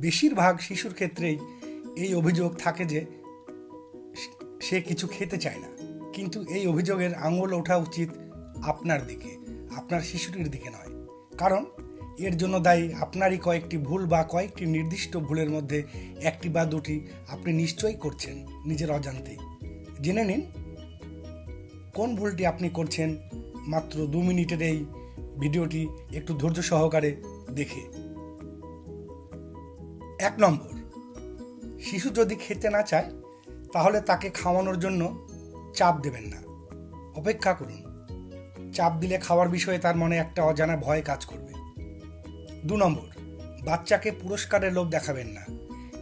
বেশিরভাগ শিশুর ক্ষেত্রেই এই অভিযোগ থাকে যে সে কিছু খেতে চায় না। কিন্তু এই অভিযোগের আঙুল ওঠা উচিত আপনার দিকে, আপনার শিশুটির দিকে নয়। কারণ এর জন্য দায়ী আপনারই কয়েকটি ভুল বা কয়েকটি নির্দিষ্ট ভুলের মধ্যে একটি বা দুটি আপনি নিশ্চয়ই করছেন নিজের অজান্তেই জেনে নিন, কোন ভুলটি আপনি করছেন মাত্র দু মিনিটের এই ভিডিওটি একটু ধৈর্য সহকারে দেখে। এক নম্বর, শিশু যদি খেতে না চায়, তাহলে তাকে খাওয়ানোর জন্য চাপ দেবেন না। অপেক্ষা করুন, চাপ দিলে খাওয়ার বিষয়ে তার মনে একটা অজানা ভয় কাজ করবে। দু নম্বর, বাচ্চাকে পুরস্কারের লোভ দেখাবেন না।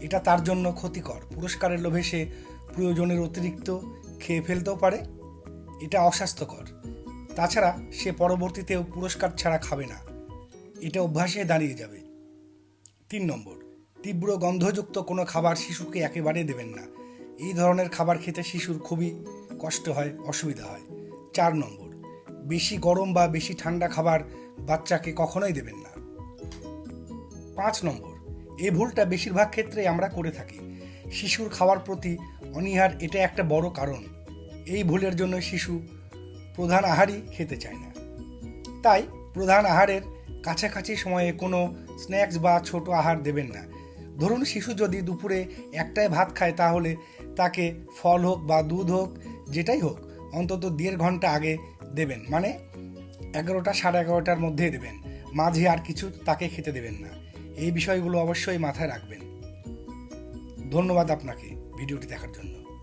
এটা তার জন্য ক্ষতিকর। পুরস্কারের লোভে সে প্রয়োজনের অতিরিক্ত খেয়ে ফেলতেও পারে। এটা অস্বাস্থ্যকর। তাছাড়া সে পরবর্তীতেও পুরস্কার ছাড়া খাবে না। এটা অভ্যাসে দাঁড়িয়ে যাবে। তিন নম্বর তীব্র গন্ধযুক্ত কোনো খাবার শিশুকে একেবারে দেবেন না। এই ধরনের খাবার খেতে শিশুর খুবই কষ্ট হয়, অসুবিধা হয়। চার নম্বর, বেশি গরম বা বেশি ঠান্ডা খাবার বাচ্চাকে কখনোই দেবেন না। পাঁচ নম্বর, এই ভুলটা বেশিরভাগ ক্ষেত্রে আমরা করে থাকি। শিশুর খাওয়ার প্রতি অনীহার এটা একটা বড় কারণ। এই ভুলের জন্য শিশু প্রধান আহারই খেতে চায় না। তাই প্রধান আহারের কাছাকাছি সময়ে কোনো স্ন্যাক্স বা ছোট আহার দেবেন না। ধরুন শিশু যদি দুপুরে একটাই ভাত খায়, তাহলে তাকে ফল হোক বা দুধ হোক, যেটাই হোক, অন্তত দেড় ঘণ্টা আগে দেবেন। মানে এগারোটা সাড়ে এগারোটার মধ্যে দেবেন। মাঝে আর কিছু তাকে খেতে দেবেন না। এই বিষয়গুলো অবশ্যই মাথায় রাখবেন। ধন্যবাদ আপনাকে ভিডিওটি দেখার জন্য।